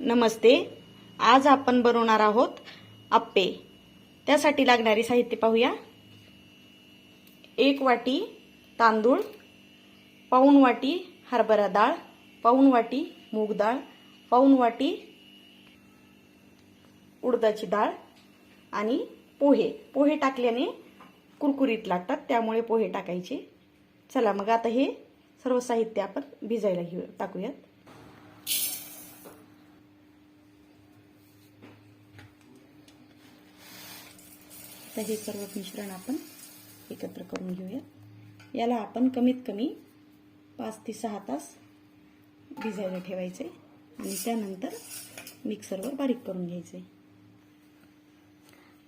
नमस्ते. आज आपण बनवणार आहोत आप्पे त्यासाठी लागणारी साहित्य पाहूया. एक वाटी तांदूळ पाऊण वाटी हरभरा डाळ पाऊण वाटी मूग डाळ पाऊण वाटी उडदाची डाळ आणि पोहे. पोहे टाकल्याने कुरकुरीत लागतात त्यामुळे पोहे टाकायचे. चला मग आता हे सर्व साहित्य आपण भिजायला घेऊ टाकूयात. आता हे सर्व मिश्रण आपण एकत्र करून घेऊया. याला आपण कमीत कमी पाच ते सहा तास भिजायला ठेवायचे आणि त्यानंतर मिक्सरवर बारीक करून घ्यायचे.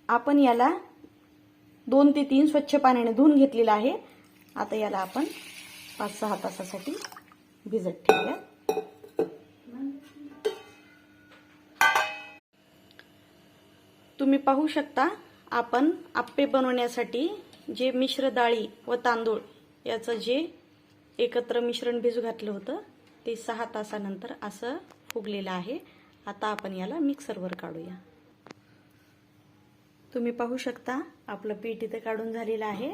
आपण याला दोन ते तीन स्वच्छ पाण्याने धुवून घेतलेलं आहे. आता याला आपण पाच सहा तासासाठी भिजत ठेवूया. तुम्ही पाहू शकता आपण आप्पे बनवण्यासाठी जे मिश्र डाळी व तांदूळ याचं जे एकत्र मिश्रण भिजू घातलं होतं ते सहा तासानंतर असं फुगलेलं आहे. आता आपण याला मिक्सरवर काढूया. तुम्ही पाहू शकता आपलं पीठ इथं काढून झालेलं आहे.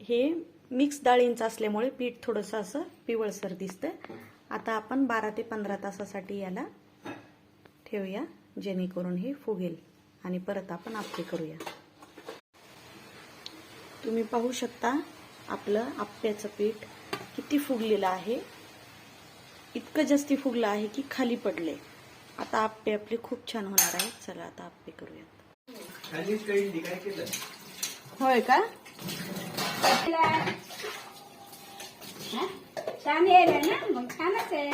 हे मिक्स डाळींचं असल्यामुळे पीठ थोडंसं असं पिवळसर दिसतं आता आपण बारा ते पंधरा तासासाठी याला ठेवूया जेणेकरून हे फुगेल. आणि परत आपण आप्पे करूया. तुम्ही पाहू शकता आपलं आप्प्याचं पीठ किती फुगलेलं आहे. इतकं जास्ती फुगलं आहे की खाली पडले आता आप्पे आपले खूप छान होणार आहेत. चला आता आप्पे करूयात. होय का? छान यायला ना? मग छानच आहे.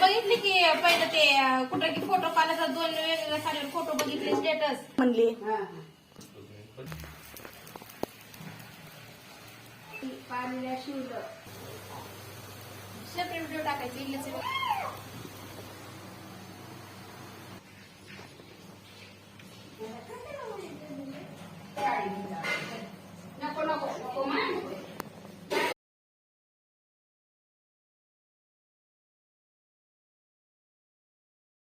बघितली की पहिलं ते कुठं की फोटो काढायचा दोन वेगवेगळ्या साडीवर फोटो बघितले स्टेटस म्हणले. पाणीला शिवलं सेपरेट व्हिडिओ टाकायचे साडी